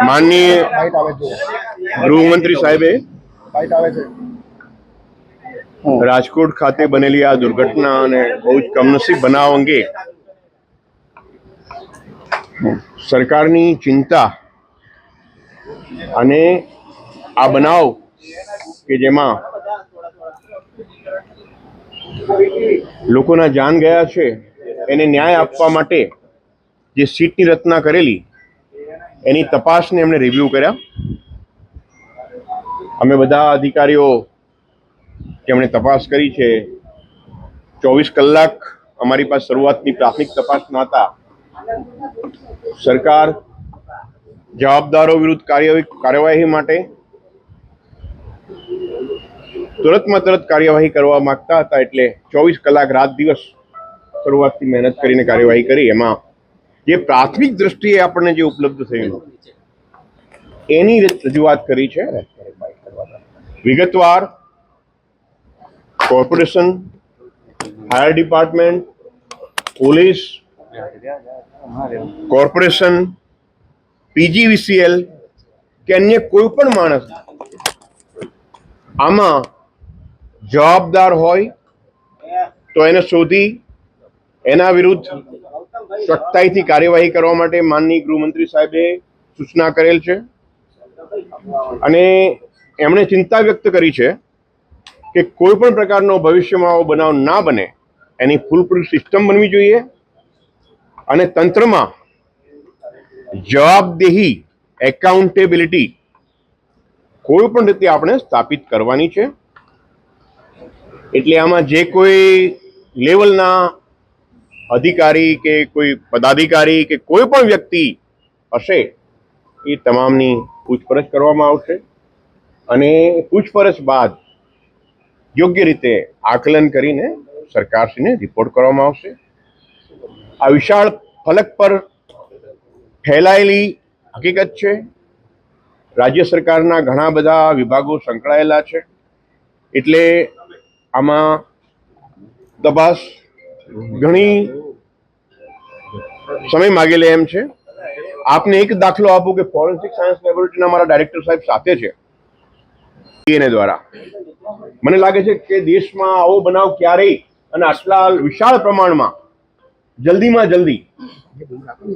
માનનીય ગૃહમંત્રી સાહેબે રાજકોટ ખાતે બનેલી આ દુર્ઘટના અને બહુ જ કમનસીબ બનાવ અંગે સરકારની ચિંતા અને આ બનાવ કે જેમાં લોકોના જાન ગયા છે એને ન્યાય આપવા માટે જે સીટની રચના કરેલી, એની તપાસને એમણે રિવ્યૂ કર્યા. અમે બધા અધિકારીઓ જેમણે તપાસ કરી છે, ચોવીસ કલાક અમારી પાસે શરૂઆતની પ્રાથમિક તપાસ નહોતા સરકાર જવાબદારો વિરુદ્ધ કાર્યવાહી માટે તુરંતમાં તુરંત કાર્યવાહી કરવા માંગતા હતા એટલે ચોવીસ કલાક રાત દિવસ શરૂઆતથી મહેનત કરીને કાર્યવાહી કરી, એમાં જે પ્રાથમિક દ્રષ્ટિએ આપણને જે ઉપલબ્ધ થયેલું એની રજૂઆત કરી છે. વિગતવાર corporation, fire department, police, corporation, PGVCL કે અન્ય કોઈ પણ માણસ આમાં જવાબદાર હોય તો એને શોધી એના વિરુદ્ધ સખ્તાઈથી કાર્યવાહી કરવા માટે માનનીય ગૃહમંત્રી સાહેબે સૂચના કરેલ છે. અને એમણે ચિંતા વ્યક્ત કરી છે કે કોઈ પણ પ્રકારનો ભવિષ્યમાં આવો બનાવ ના બને, એની ફૂલપ્રૂફ સિસ્ટમ બનવી જોઈએ અને તંત્રમાં જવાબદેહી, એકાઉન્ટેબિલિટી કોઈ પણ રીતે આપણે સ્થાપિત કરવાની છે. એટલે આમાં જે કોઈ લેવલના અધિકારી કે કોઈ પદાધિકારી કે કોઈ પણ વ્યક્તિ હશે, એ તમામની પૂછપરછ કરવામાં આવશે અને પૂછપરછ બાદ યોગ્ય રીતે આકલન કરીને સરકારશ્રીને રિપોર્ટ કરવામાં આવશે. આ વિશાળ ફલક પર ફેલાયેલી હકીકત છે. રાજ્ય સરકારના ઘણા બધા વિભાગો સંકળાયેલા છે. એટલે આમાં તપાસ ઘણી સમય માગી લે એમ છે. આપને એક દાખલો આપું કે ફોરેન્સિક સાયન્સ લેબોરેટરીના મારા ડાયરેક્ટર સાહેબ સાથે છે. એને દ્વારા. મને લાગે છે કે દેશમાં આવો બનાવ ક્યારેય અને આટલા વિશાળ પ્રમાણમાં જલ્દીમાં જલ્દી,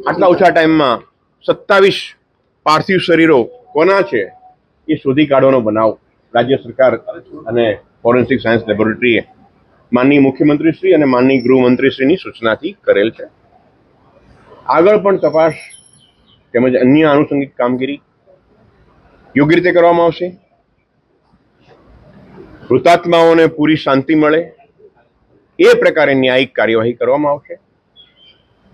આટલા ઓછા ટાઈમમાં સત્તાવીસ પાર્થિવ શરીરો કોના છે એ શોધી કાઢવાનો બનાવ રાજ્ય સરકાર અને ફોરેન્સિક સાયન્સ લેબોરેટરીએ માનનીય મુખ્યમંત્રીશ્રી અને માનનીય ગૃહમંત્રીશ્રીની સૂચનાથી કરેલ છે. આગળ પણ તપાસ તેમજ અન્ય આનુષંગિક કામગીરી યોગ્ય રીતે કરવામાં આવશે. મૃતાત્માઓને પૂરી શાંતિ મળે એ પ્રકારે ન્યાયિક કાર્યવાહી કરવામાં આવશે.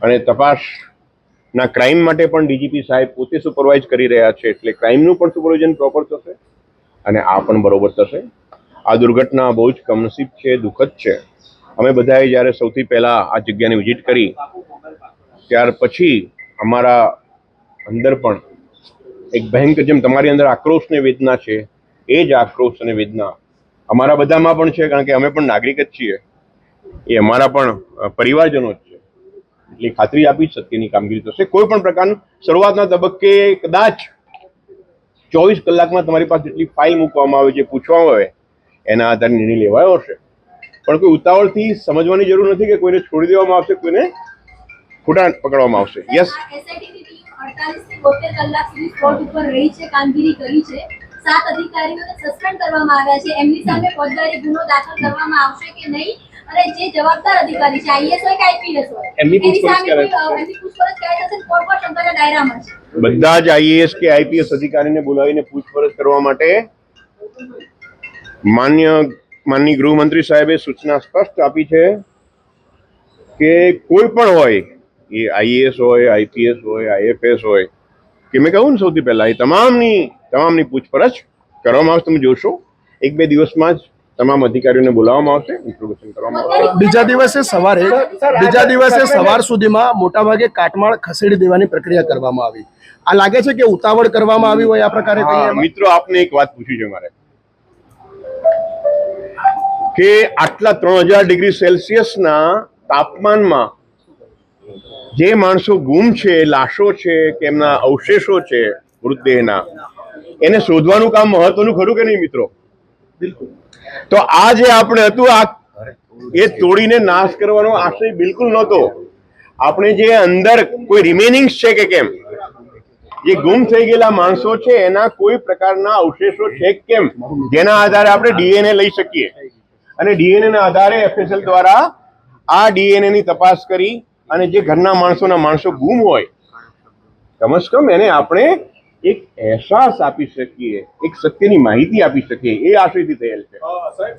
અને તપાસના ક્રાઇમ માટે પણ ડીજીપી સાહેબ પોતે સુપરવાઇઝ કરી રહ્યા છે એટલે ક્રાઇમનું પણ સુપરવિઝન પ્રોપર થશે અને આ પણ બરોબર થશે. આ દુર્ઘટના બહુ જ કમનસીબ છે, દુઃખદ છે. અમે બધાએ જ્યારે સૌથી પહેલા આ જગ્યાની વિઝિટ કરી, ત્યાર પછી અમારા અંદર પણ એક ભયંકર જેમ તમારી અંદર આક્રોશ ને વેદના છે, એ જ આક્રોશ અને વેદના અમારા બધામાં પણ છે, કારણ કે અમે પણ નાગરિક જ છીએ. એ અમારા પણ પરિવારજનો જ છે. એટલી ખાતરી આપી સત્યની કામગીરી થશે કોઈ પણ પ્રકારનું શરૂઆતના તબક્કે કદાચ ચોવીસ કલાકમાં તમારી પાસે જેટલી ફાઇલ મૂકવામાં આવે છે પૂછવામાં આવે એના આધારે નિર્ણય લેવાયો હશે. પણ કોઈ ઉતાવળથી સમજવાની જરૂર નથી કે કોઈને છોડી દેવામાં આવશે, કોઈને ખોટા પકડવામાં આવશે. યસ એસઆઈટીની ટીમ 48 થી 72 કલાક સુધી સ્પોટ ઉપર રહી છે. કામગીરી કરી છે સાત બધા જ આઈએએસ કે આઈપીએસ અધિકારીને બોલાવીને પૂછપરછ કરવા માટે માન્ય માનની ગૃહમંત્રી સાહેબે સૂચના સ્પષ્ટ આપી છે કે કોઈ પણ હોય એ આઈએએસ હોય આઈપીએસ હોય આઈએફએસ હોય કે મેં કહ્યું ને સૌથી પહેલા એ તમામની તમામની પૂછપરછ કરવામાં આવશે તમે જોશો. એક બે દિવસમાં જ તમામ અધિકારીઓને બોલાવવામાં આવશે ઇન્ટ્રોગેશન કરવામાં આવશે. બીજા દિવસે સવારે બીજા દિવસે સવાર સુધીમાં મોટાભાગે કાટમાળ ખસેડી દેવાની પ્રક્રિયા કરવામાં આવી. આ લાગે છે કે ઉતાવળ કરવામાં આવી હોય આ પ્રકારે? મિત્રો આપને એક વાત પૂછી છે મારે. કે આટલા ત્રણ હજાર ડિગ્રી સેલ્સિયસના તાપમાનમાં જે માણસો ગુમ છે લાશો છે કે એમના અવશેષો છે મૃતદેહના એને શોધવાનું કામ મહત્વનું ખરું કે નહીં મિત્રો? તો આ જે આપણે હતું આ એ તોડીને નાશ કરવાનો આશય બિલકુલ નહોતો. આપણે જે અંદર કોઈ રિમેનિંગ્સ છે કે કેમ? જે ગુમ થઈ ગયેલા માણસો છે એના કોઈ પ્રકારના અવશેષો છે કેમ? જેના આધારે આપણે ડીએનએ લઈ શકીએ. અને ડીએનએ ના આધારે એફએસએલ દ્વારા આ ડીએનએ ની તપાસ કરી અને જે ઘરના માણસોના માણસો ગુમ હોય કમસ કમ એને આપણે એક અહેસાસ આપી શકીએ, એક સત્યની માહિતી આપી શકીએ, એ આશયથી થયેલ છે.